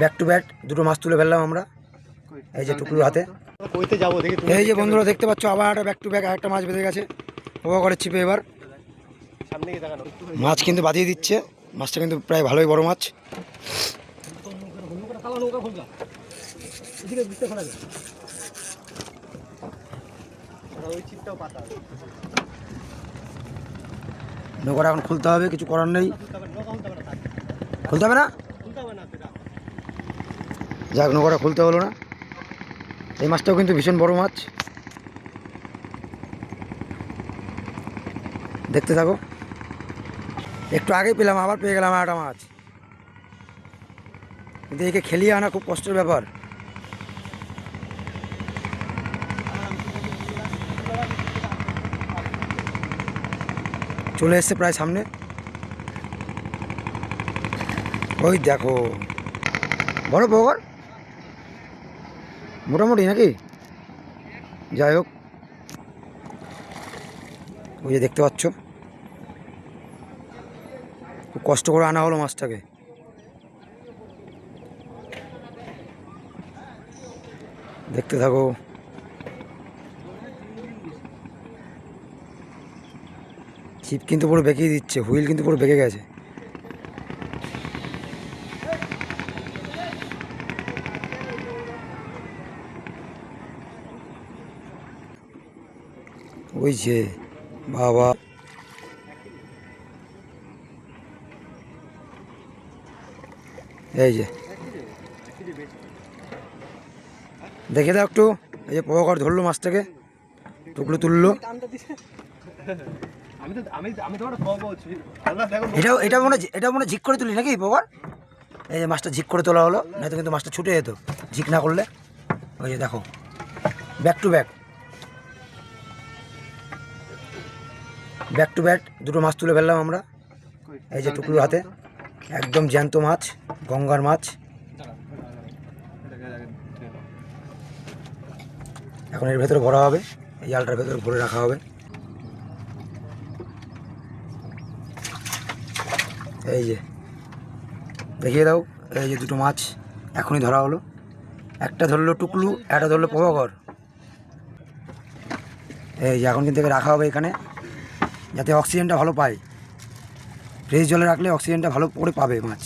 Back to back দুটো মাছ তুলে ফেললাম আমরা। এই যে টুকরো হাতে। এই যে বন্ধুরা, দেখতে পাচ্ছ, আবার একটা ব্যাক টু ব্যাক একটা মাছ বেঁধে গেছে। ওবা করে চিপে এবার। মাছ কিন্তু বাঁধিয়ে দিচ্ছে। মাছটা কিন্তু প্রায় ভালোই বড় মাছ। নৌকাটা এখন খুলতে হবে, কিছু করার নেই। খুলতে হবে না থাক। খুলতে হবে না খুলতে হবে না সেটা যাক, নৌকাটা খুলতে হলো না। এই মাছটাও কিন্তু ভীষণ বড় মাছ। দেখতে থাকো। একটু আগেই পেলাম, আবার পেয়ে গেলাম একটা মাছ। কিন্তু একে খেলিয়ে আনা খুব কষ্টের ব্যাপার। চলে এসছে প্রায় সামনে। ওই দেখো, বড় বগর মোটামুটি নাকি? যাই হোক। ওই যে দেখতে পাচ্ছ। খুব কষ্ট করে আনা হলো মাছটাকে। দেখতে থাকো। ছিপ কিন্তু পুরো বেঁকিয়ে দিচ্ছে, হুইল কিন্তু পুরো বেঁকে গেছে। ওই যে বাবা। এই যে। দেখে দাও একটু এই যে পোকার ধরলো মাছটাকে টুকরো তুললো। এটাও এটা মনে এটা মনে হয় ঝিক করে তুলি নাকি পোকার? এই যে মাছটা ঝিক করে তোলা হলো নয়তো কিন্তু মাছটা ছুটে যেত। ঝিক না করলে ওই যে দেখো। Back to back back to back দুটো মাছ তুলে ফেললাম আমরা। এই যে টুকরো হাতে। একদম জ্যান্ত মাছ, গঙ্গার মাছ। এখন এর ভেতরে ভরা হবে। এই জালটার ভেতরে ভরে রাখা হবে। এই যে, দেখিয়ে দাও, এই যে দুটো মাছ এখনই ধরা হলো। একটা ধরলো টুকলু, একটা ধরলো প্রভাকর এই যে, এখন কিন্তু রাখা হবে এখানে। যাতে অক্সিজেনটা ভালো পায়। ফ্রেশ জলে রাখলে অক্সিজেনটা ভালো করে পাবে মাছ।